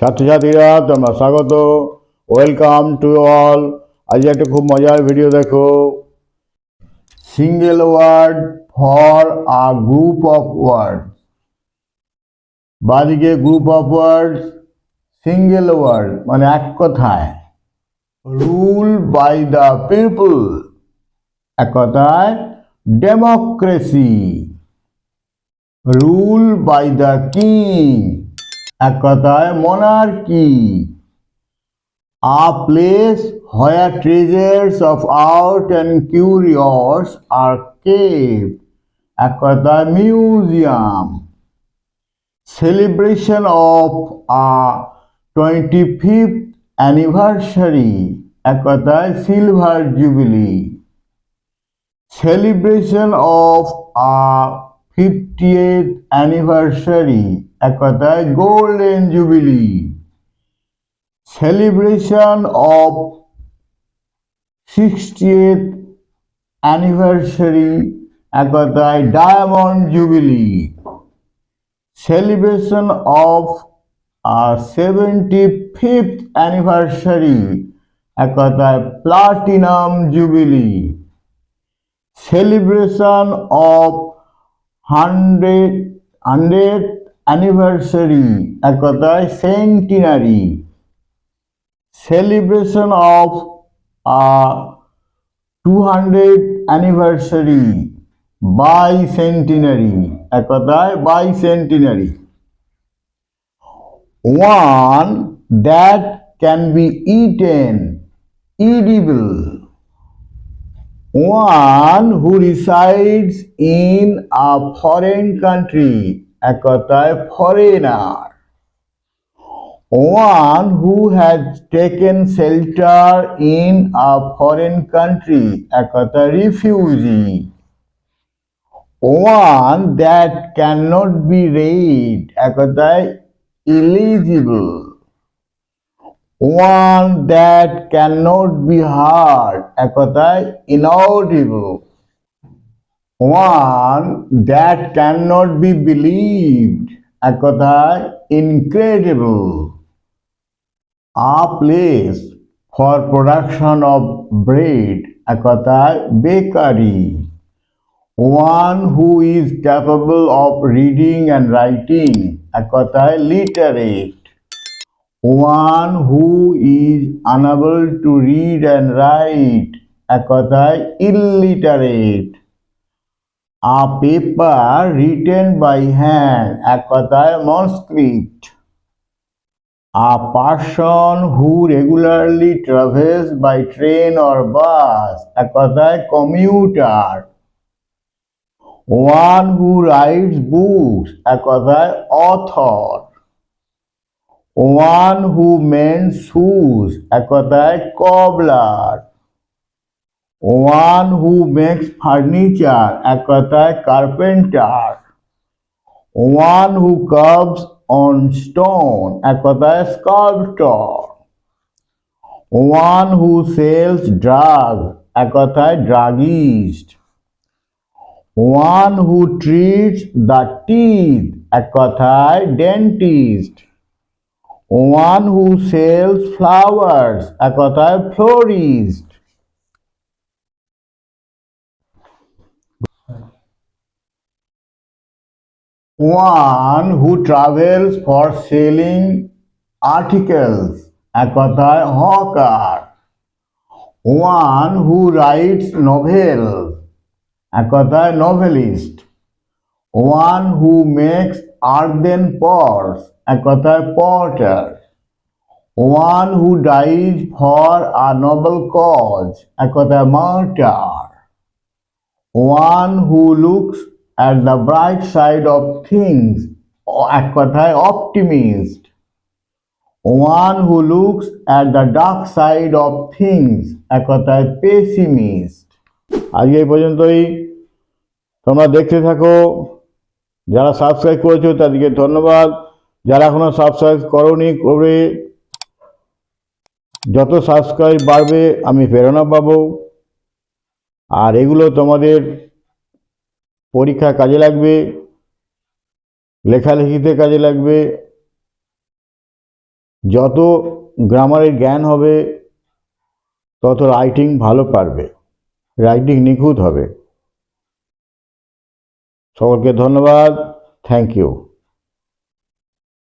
ছাত্রছাত্রীরা, তোমরা স্বাগত। ওয়েলকাম টু অল আজ একটা খুব মজার ভিডিও দেখো। Single word for a group of word বাদিকে group of word single word মানে এক কথায়। রুল বাই দ্য পিপল এক কথায় democracy rule by the king এক কথায় monarchy a place where treasures of art and curios are kept এক কথায় museum celebration of a 25th anniversary. এক কথায় silver jubilee celebration of a fifty eight anniversary কথায় golden jubilee. Celebration of sixty eight anniversary, এক কথায় diamond jubilee. Celebration of seventy fifth anniversary, এক কথায় platinum jubilee. Celebration of hundred hundred anniversary এক কথায় centenary celebration of two hundred anniversary bicentenary এক কথায় bicentenary one that can be eaten edible one who resides in a foreign country এক কথায় foreigner one who has taken shelter in a foreign country এক কথায় refugee one that cannot be read এক কথায় illegible one that cannot be heard এক কথায় inaudible one that cannot be believed এক কথায় incredible a place for production of bread এক কথায় bakery one who is capable of reading and writing এক কথায় literate one who is unable to read and write এক কথায় illiterate a paper written by hand এক কথায় manuscript a person who regularly travels by train or bus এক কথায় commuter one who writes books এক কথায় author one who mends shoes এক কথায় cobbler one who makes furniture এক কথায় carpenter one who carves on stone এক কথায় sculptor one who sells drugs এক কথায় druggist one who treats the teeth এক কথায় dentist one who sells flowers এক কথায় florist one who travels for selling articles এক কথায় hawker one who writes novels এক কথায় novelist one who makes earthen pots এক কথায় potter one who dies for a noble cause এক কথায় martyr one who looks at the bright side of things এক কথায় optimist one who looks at the dark side of things এক কথায় pessimist আজকে এই পর্যন্তই। তোমরা দেখতে থাকো। যারা সাবস্ক্রাইব করেছ, তাদেরকে ধন্যবাদ। যারা এখনও সাবস্ক্রাইব করনি, করে যত সাবস্ক্রাইব বাড়বে, আমি প্রেরণা পাবো। আর এগুলো তোমাদের পরীক্ষা কাজে লাগবে, লেখালেখিতে কাজে লাগবে। যত গ্রামারের জ্ঞান হবে, তত রাইটিং ভালো পারবে। রাইটিং নিখুঁত হবে। সকলকে ধন্যবাদ। Thank you